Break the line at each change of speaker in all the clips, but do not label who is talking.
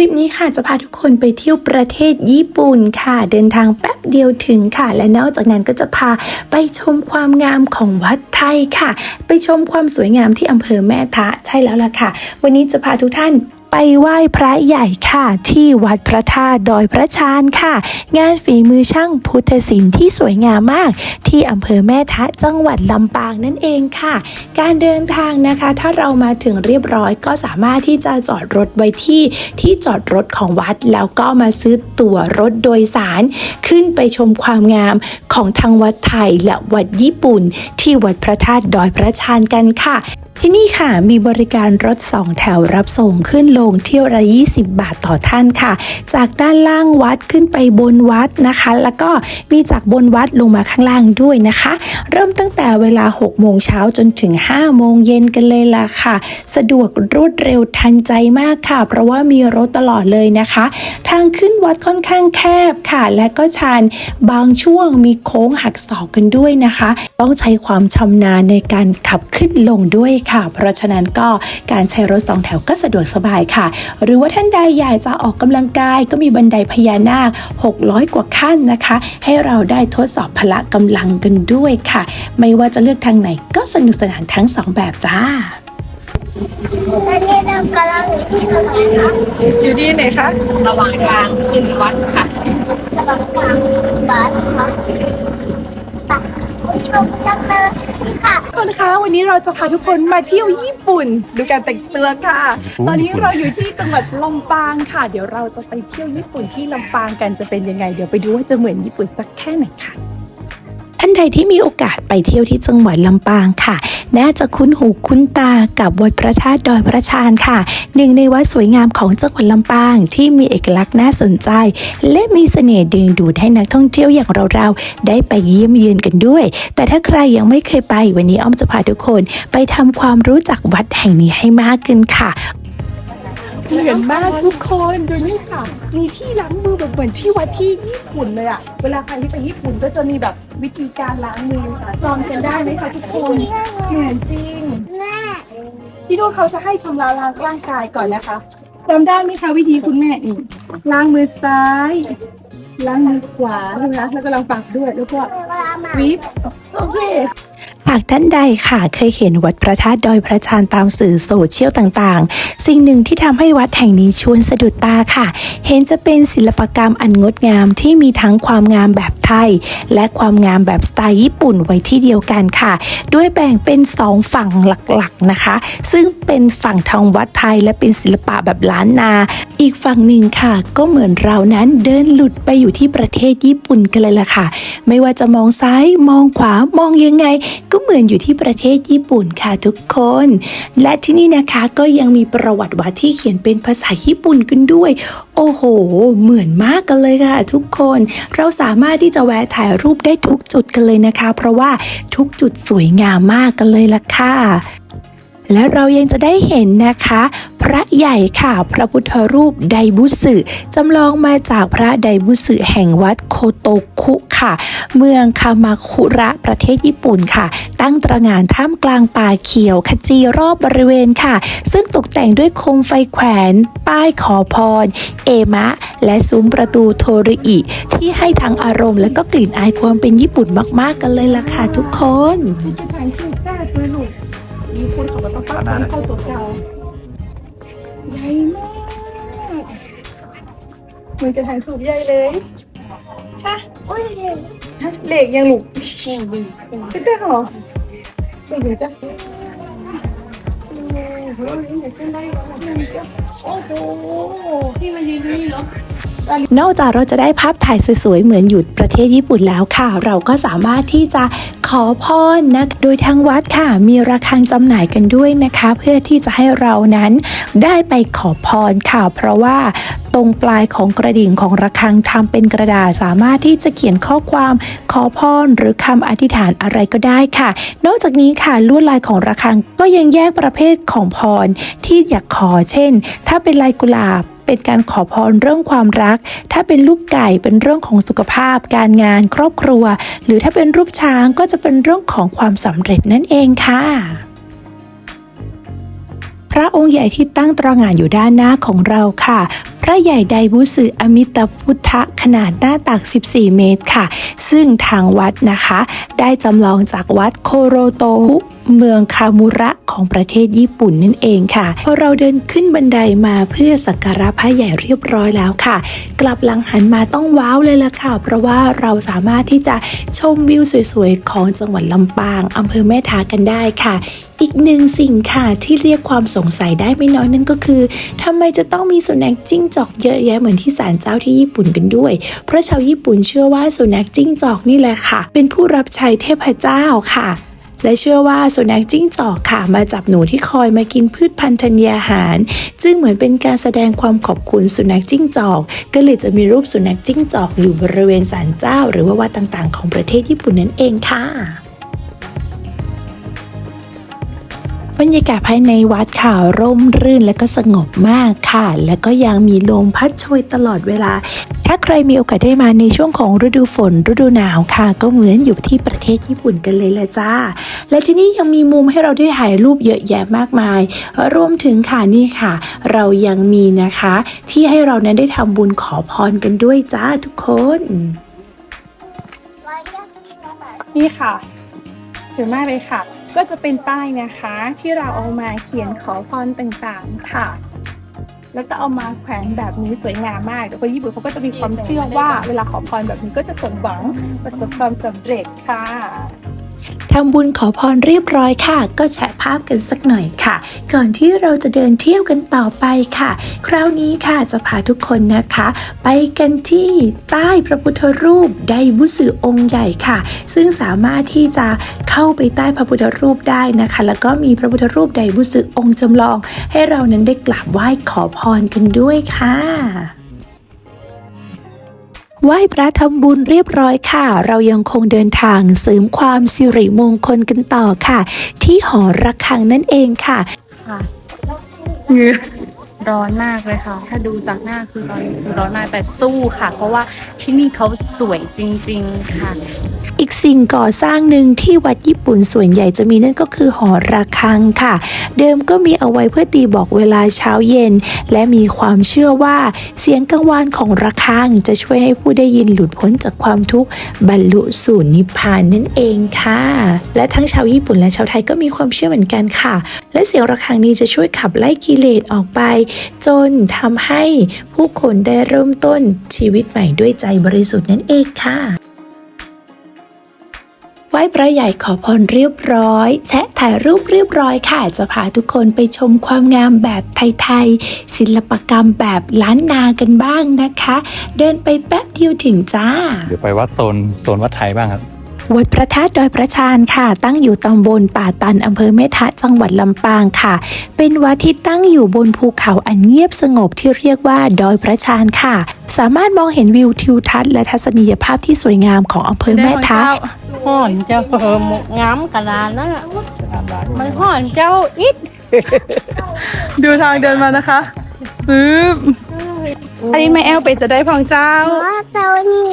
ลิปนี้ค่ะจะพาทุกคนไปเที่ยวประเทศญี่ปุ่นค่ะ เดินทางแป๊บเดียวถึงค่ะ และนอกจากนั้นก็จะพาไปชมความงามของวัดไทยค่ะ ไปชมความสวยงามที่อำเภอแม่ทะใช่แล้วล่ะค่ะ วันนี้จะพาทุกท่าน ไปไหว้พระใหญ่ค่ะ ที่วัดพระธาตุดอยพระชานค่ะ งานฝีมือช่างพุทธศิลป์ที่สวยงามมาก ที่อำเภอแม่ทะจังหวัดลำปางนั่นเองค่ะ การเดินทางนะคะ ถ้าเรามาถึงเรียบร้อยก็สามารถที่จะจอดรถไว้ที่ที่จอดรถของวัดแล้วก็มาซื้อตั๋วรถโดยสาร ขึ้นไปชมความงามของทางวัดไทยและวัดญี่ปุ่น ที่วัดพระธาตุดอยพระชานกันค่ะ ที่นี่ค่ะมีบริการรถสองแถวรับส่งขึ้นลงเที่ยวละ20 บาทต่อท่านค่ะ จากด้านล่างวัดขึ้นไปบนวัดนะคะ แล้วก็มีจากบนวัดลงมาข้างล่างด้วยนะคะ เริ่มตั้งแต่เวลา 6 โมงเช้าจนถึง 5 โมงเย็นกันเลยล่ะค่ะ สะดวกรวดเร็วทันใจมากค่ะ เพราะว่ามีรถตลอดเลยนะคะ ทางขึ้นวัดค่อนข้างแคบค่ะ และก็ชันบางช่วงมีโค้งหักศอกกันด้วยนะคะ ต้องใช้ความชำนาญในการขับขึ้นลงด้วยค่ะเพราะฉะนั้นก็การใช้รถสองแถวก็สะดวกสบายค่ะ หรือว่าท่านใดอยากจะออกกำลังกายก็มีบันไดพญานาค 600 กว่าขั้นนะคะ ให้เราได้ทดสอบพละกำลังกันด้วยค่ะ ไม่ว่าจะเลือกทางไหนก็สนุกสนานทั้งสองแบบจ้า
ตอนนี้เรากำลังอยู่ที่ตรงไหนคะ
อยู่ที่ไหนคะ
ระหว่างทางขึ้นวัดค่ะ
ระหว่างทางบ้านคะตักผู้ชมจังเลย ค่ะ
ทุกคนคะวันนี้เราจะพาทุกคนมาเที่ยวญี่ปุ่น ดูการแต่งตัวค่ะ ตอนนี้เราอยู่ที่จังหวัดลำปางค่ะ เดี๋ยวเราจะไปเที่ยวญี่ปุ่นที่ลำปางกันจะเป็นยังไง เดี๋ยวไปดูว่าจะเหมือนญี่ปุ่นสักแค่ไหนค่ะ
ท่านใดที่มีโอกาสไปเที่ยวที่จังหวัดลำปางค่ะ น่าจะคุ้นหูคุ้นตากับวัดพระธาตุดอยพระชานค่ะ หนึ่งในวัดสวยงามของจังหวัดลำปางที่มีเอกลักษณ์น่าสนใจ และมีเสน่ห์ดึงดูดให้นักท่องเที่ยวอย่างเราๆได้ไปเยี่ยมเยือนกันด้วย แต่ถ้าใครยังไม่เคยไปวันนี้อ้อมจะพาทุกคน ไปทำความรู้จักวัดแห่งนี้ให้มากขึ้นค่ะ
เหมือนมากทุกคนดูนี่ค่ะ มีที่ล้างมือแบบเหมือนที่วัดที่ญี่ปุ่นเลยอะเวลาใครที่ไปญี่ปุ่นก็จะมีแบบวิธีการล้างมือค่ะจำกันได้ไหมคะทุกคนเหมือนจริง
แม่
ที่นู่นเขาจะให้ชำระล้างร่างกายก่อนนะคะจำได้ไหมคะวิธีคุณแม่นี่ล้างมือซ้ายล้างมือขวาใช่ไหมคะแล้วก็ล้างปากด้วยแล้วก็
เวลามา
วิปโอเค
หากท่านใดค่ะเคยเห็นวัดพระธาตุดอยพระจานทร์ตามสื่อโซเชียลต่างๆ สิ่งหนึ่งที่ทำให้วัดแห่งนี้ชวนสะดุดตาค่ะ เห็นจะเป็นศิลปกรรมอันงดงามที่มีทั้งความงามแบบ ทย และความงามแบบสไตล์ญี่ปุ่นไว้ที่เดียวกันค่ะ ด้วยแบ่งเป็นสองฝั่งหลักๆนะคะ ซึ่งเป็นฝั่งทางวัดไทยและเป็นศิลปะแบบล้านนา อีกฝั่งหนึ่งค่ะ ก็เหมือนเรานั้นเดินหลุดไปอยู่ที่ประเทศญี่ปุ่นกันเลยล่ะค่ะ ไม่ว่าจะมองซ้ายมองขวามองยังไง ก็เหมือนอยู่ที่ประเทศญี่ปุ่นค่ะทุกคน และที่นี่นะคะก็ยังมีประวัติวัดที่เขียนเป็นภาษาญี่ปุ่นกันด้วย โอ้โห เหมือนมากกันเลยค่ะ ทุกคน เราสามารถที่จะแวะถ่ายรูปได้ทุกจุดกันเลยนะคะ เพราะว่าทุกจุดสวยงามมากกันเลยล่ะค่ะและเรายังจะได้เห็นนะคะ พระใหญ่ค่ะ พระพุทธรูปไดบุสึจำลองมาจากพระไดบุสึแห่งวัดโคโตคุ ค่ะ เมืองคามาคุระประเทศญี่ปุ่นค่ะ ตั้งตระหง่านท่ามกลางป่าเขียวขจีรอบบริเวณค่ะ ซึ่งตกแต่งด้วยโคมไฟแขวน ป้ายขอพร เอมะ และซุ้มประตูโทริอิ ที่ให้ทั้งอารมณ์และก็กลิ่นอายความเป็นญี่ปุ่นมากๆกันเลยล่ะค่ะทุกคน
ที่จะถ่ายรูปได้ด้วยลูกมีคนเขาก็ต้องป้าต้องเข้าตัวเก่าใหญ่มากเหมันจะถ่ายรูปใหญ่เลย ฮะโอ้ยฮะเหล็กยังลูกเป็นได้หรอไม่เห็นจ้ะโอ้โหที่มายืนนี่เหรอ
นอกจากเราจะได้ภาพถ่ายสวยๆ เหมือนอยู่ประเทศญี่ปุ่นแล้วค่ะ เราก็สามารถที่จะ ขอพรนะโดยทางวัดค่ะ มีระฆังจำหน่ายกันด้วยนะคะ เพื่อที่จะให้เรานั้นได้ไปขอพรค่ะ เพราะว่าตรงปลายของกระดิ่งของระฆังทำเป็นกระดาษสามารถที่จะเขียนข้อความขอพรหรือคำอธิษฐานอะไรก็ได้ค่ะ นอกจากนี้ค่ะลวดลายของระฆังก็ยังแยกประเภทของพรที่อยากขอเช่น ถ้าเป็นลายกุหลาบ เป็นการขอพรเรื่องความรัก ถ้าเป็นรูปไก่เป็นเรื่องของสุขภาพ การงานครอบครัว หรือถ้าเป็นรูปช้างก็จะเป็นเรื่องของความสำเร็จนั่นเองค่ะพระองค์ใหญ่ที่ตั้งตระหง่านอยู่ด้านหน้าของเราค่ะ พระใหญ่ไดบุสึอมิตพุทธขนาดหน้าตัก 14 เมตรค่ะ ซึ่งทางวัดนะคะ ได้จำลองจากวัดโคโรโต เมืองคามุระของประเทศญี่ปุ่นนั่นเองค่ะ พอเราเดินขึ้นบันไดมาเพื่อสักการะพระใหญ่เรียบร้อยแล้วค่ะ กลับหลังหันมาต้องว้าวเลยล่ะค่ะ เพราะว่าเราสามารถที่จะชมวิวสวยๆ ของจังหวัดลำปางอำเภอแม่ทากันได้ค่ะอีกหนึ่งสิ่งค่ะที่เรียกความสงสัยได้ไม่น้อยนั่นก็คือทำไมจะต้องมีสุนัขจิ้งจอกเยอะแยะเหมือนที่ศาลเจ้าที่ญี่ปุ่นกันด้วย เพราะชาวญี่ปุ่นเชื่อว่าสุนัขจิ้งจอกนี่แหละค่ะ เป็นผู้รับใช้เทพเจ้าค่ะ และเชื่อว่าสุนัขจิ้งจอกค่ะมาจับหนูที่คอยมากินพืชพันธุ์ธัญญาหาร จึงเหมือนเป็นการแสดงความขอบคุณสุนัขจิ้งจอก ก็เลยจะมีรูปสุนัขจิ้งจอกอยู่บริเวณศาลเจ้า หรือว่าวัดต่างๆ ของประเทศญี่ปุ่นนั่นเองค่ะ บรรยากาศภายในวัดค่ะร่มรื่นและก็สงบมากค่ะ และก็ยังมีลมพัดโชยตลอดเวลา ถ้าใครมีโอกาสได้มาในช่วงของฤดูฝนฤดูหนาวค่ะ ก็เหมือนอยู่ที่ประเทศญี่ปุ่นกันเลยละจ้า และที่นี่ยังมีมุมให้เราได้ถ่ายรูปเยอะแยะมากมาย รวมถึงค่ะนี่ค่ะ เรายังมีนะคะ ที่ให้เรานั้นได้ทำบุญขอพรกันด้วยจ้าทุกคน
นี่ค่ะสวยมากเลยค่ะ ก็จะเป็นป้ายนะคะที่เราเอามาเขียนขอพรต่างๆค่ะ แล้วก็เอามาแขวนแบบนี้สวยงามมากคนญี่ปุ่นเขาก็จะมีความเชื่อว่า เวลาขอพรแบบนี้ก็จะสมหวังประสบความสำเร็จค่ะ
ทำบุญขอพรเรียบร้อยค่ะ ก็แชะภาพกันสักหน่อยค่ะ ก่อนที่เราจะเดินเที่ยวกันต่อไปค่ะ คราวนี้ค่ะจะพาทุกคนนะคะ ไปกันที่ใต้พระพุทธรูปไดบุสึองค์ใหญ่ค่ะ ซึ่งสามารถที่จะเข้าไปใต้พระพุทธรูปได้นะคะ แล้วก็มีพระพุทธรูปไดบุสึองค์จำลอง ให้เรานั้นได้กราบไหว้ขอพรกันด้วยค่ะ ไหว้พระทำบุญเรียบร้อยค่ะ เรายังคงเดินทางเสริมความสิริมงคลกันต่อค่ะ ที่หอระฆังนั่นเองค่ะ
ค่ะ ร้อนมากเลยค่ะ ถ้าดูจากหน้าคือร้อนคือร้อนมากแต่สู้ค่ะ เพราะว่าที่นี่เขาสวยจริง ๆ ค่ะ
อีกสิ่งก่อสร้างหนึ่งที่วัดญี่ปุ่นส่วนใหญ่จะมีนั่นก็คือหอระฆังค่ะ เดิมก็มีเอาไว้เพื่อตีบอกเวลาเช้าเย็น และมีความเชื่อว่าเสียงกังวานของระฆังจะช่วยให้ผู้ได้ยินหลุดพ้นจากความทุกข์บรรลุสู่นิพพานนั่นเองค่ะ และทั้งชาวญี่ปุ่นและชาวไทยก็มีความเชื่อเหมือนกันค่ะ และเสียงระฆังนี้จะช่วยขับไล่กิเลสออกไปจนทำให้ผู้คนได้เริ่มต้นชีวิตใหม่ด้วยใจบริสุทธิ์นั่นเองค่ะไหว้พระใหญ่ขอพรเรียบร้อย แชะถ่ายรูปเรียบร้อยค่ะ จะพาทุกคนไปชมความงามแบบไทยๆ ศิลปกรรมแบบล้านนากันบ้างนะคะ เดินไปแป๊บเดียวถึงจ้า
เดี๋ยวไปวัดโซนโซนวัดไทยบ้างครับ
วัดพระธาตุดอยพระชานค่ะ ตั้งอยู่ตำบลป่าตันอำเภอแม่ทะจังหวัดลำปางค่ะ เป็นวัดที่ตั้งอยู่บนภูเขาอันเงียบสงบที่เรียกว่าดอยพระชานค่ะ สามารถมองเห็นวิวทิวทัศน์และทัศนียภาพที่สวยงามของอำเภอแม่ทะ
ห่อนเจ้าเออหมกงามกระดานนะมันห่อนเจ้าอิด
ดูทางเดินมานะคะปึ๊บอันนี้แม่แอลเป็ดจะได้พองเจ้า
ว่าเจ้านี่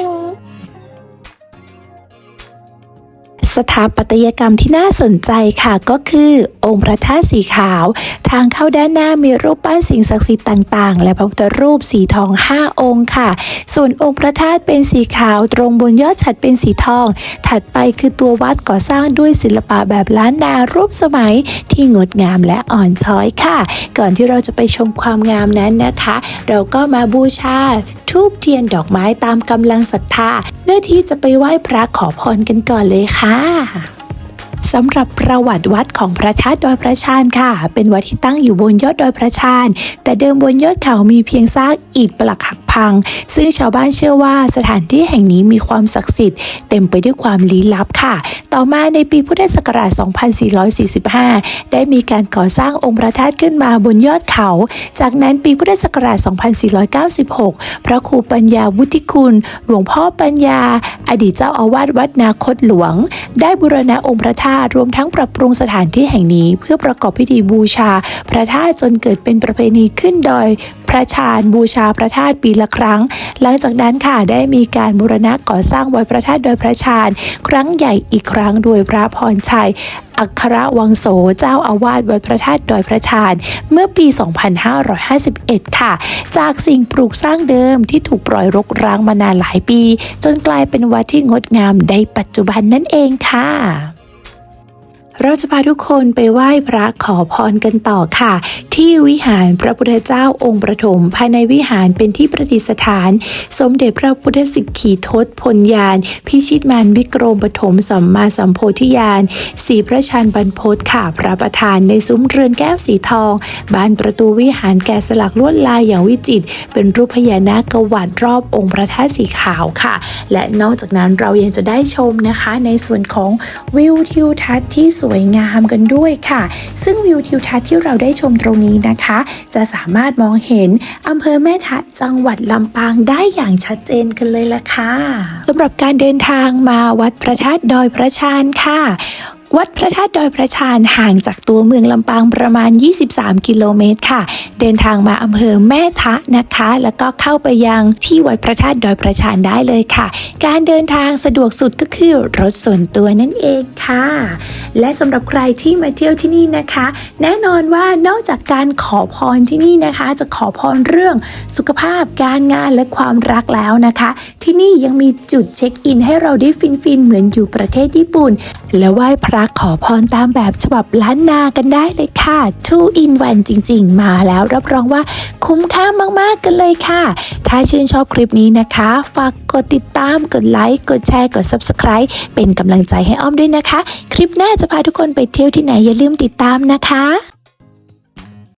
สถาปัตยกรรมที่น่าสนใจค่ะก็คือองค์พระธาตุสีขาว ทางเข้าด้านหน้ามีรูปปั้นสิ่งศักดิ์สิทธิ์ต่างๆ และพระพุทธรูปสีทอง 5 องค์ค่ะ ส่วนองค์พระธาตุเป็นสีขาว ตรงบนยอดฉัดเป็นสีทอง ถัดไปคือตัววัดก่อสร้างด้วยศิลปะแบบล้านนารูปสมัยที่งดงามและอ่อนช้อยค่ะ ก่อนที่เราจะไปชมความงามนั้นนะคะ เราก็มาบูชาทูบเทียนดอกไม้ตามกำลังศรัทธาเพื่อที่จะไปไหว้พระขอพรกันก่อนเลยค่ะสำหรับประวัติวัดของพระธาตุดอยพระชานค่ะ เป็นวัดที่ตั้งอยู่บนยอดดอยพระชาน แต่เดิมบนยอดเขามีเพียงซากอิฐปลักหักพัง ซึ่งชาวบ้านเชื่อว่าสถานที่แห่งนี้มีความศักดิ์สิทธิ์เต็มไปด้วยความลี้ลับค่ะ ต่อมาในปีพุทธศักราช 2445 ได้มีการก่อสร้างองค์พระธาตุขึ้นมาบนยอดเขา จากนั้นปีพุทธศักราช 2496 พระครูปัญญาวุฒิคุณ หลวงพ่อปัญญา อดีตเจ้าอาวาสวัดนาคตหลวง ได้บูรณะองค์พระธาตุรวมทั้งปรับปรุงสถานที่แห่งนี้ เพื่อประกอบพิธีบูชา พระธาตุจนเกิดเป็นประเพณีขึ้นโดยพระชานบูชาพระธาตุปีละละครั้ง หลังจากนั้นค่ะได้มีการบูรณะก่อสร้างวัดพระธาตุดอยพระชานครั้งใหญ่อีกครั้งโดยพระพรชัยอัครวังโสเจ้าอาวาสวัดพระธาตุดอยพระชานเมื่อปี 2551 ค่ะ จากสิ่งปลูกสร้างเดิมที่ถูกปล่อยรกร้างมานานหลายปี จนกลายเป็นวัดที่งดงามในปัจจุบันนั่นเองค่ะ เราจะพาทุกคนไปไหว้พระขอพรกันต่อค่ะ ที่วิหารพระพุทธเจ้าองค์ประถม ภายในวิหารเป็นที่ประดิษฐาน สมเด็จพระพุทธสิกขีทศพลยาน พิชิตมารวิกรมปฐมสัมมาสัมโพธิญาณสีพระชันบรรพตค่ะ พระประธานในซุ้มเรือนแก้วสีทองบานประตูวิหารแกะสลักลวดลายอย่างวิจิตรเป็นรูปพญานาคกวัดรอบองค์พระธาตุสีขาวค่ะ และนอกจากนั้นเรายังจะได้ชมนะคะ ในส่วนของวิวทิวทัศน์ที่สวยงามกันด้วยค่ะ ซึ่งวิวทิวทัศน์ที่เราได้ชมตรงนี้นะคะ จะสามารถมองเห็นอำเภอแม่ทะจังหวัดลำปางได้อย่างชัดเจนกันเลยล่ะค่ะสำหรับการเดินทางมาวัดพระธาตุดอยพระชานค่ะ วัดพระธาตุดอยพระชานห่างจากตัวเมืองลำปางประมาณ 23 กิโลเมตรค่ะ เดินทางมาอำเภอแม่ทะนะคะ แล้วก็เข้าไปยังที่วัดพระธาตุดอยพระชานได้เลยค่ะ การเดินทางสะดวกสุดก็คือรถส่วนตัวนั่นเองค่ะ และสำหรับใครที่มาเที่ยวที่นี่นะคะ แน่นอนว่านอกจากการขอพรที่นี่นะคะ จะขอพรเรื่องสุขภาพการงานและความรักแล้วนะคะ ที่นี่ยังมีจุดเช็คอินให้เราได้ฟินๆเหมือนอยู่ประเทศญี่ปุ่น และไหว้พระขอพรตามแบบฉบับล้านนากันได้เลยค่ะ 2 in 1จริง ๆ มาแล้วรับรองว่าคุ้มค่ามากๆกันเลยค่ะ ถ้าชื่นชอบคลิปนี้นะคะ ฝากกดติดตามกดไลค์กดแชร์กด subscribe เป็นกำลังใจให้อ้อมด้วยนะคะ คลิปหน้าจะพาทุกคนไปเที่ยวที่ไหนอย่าลืมติดตามนะคะ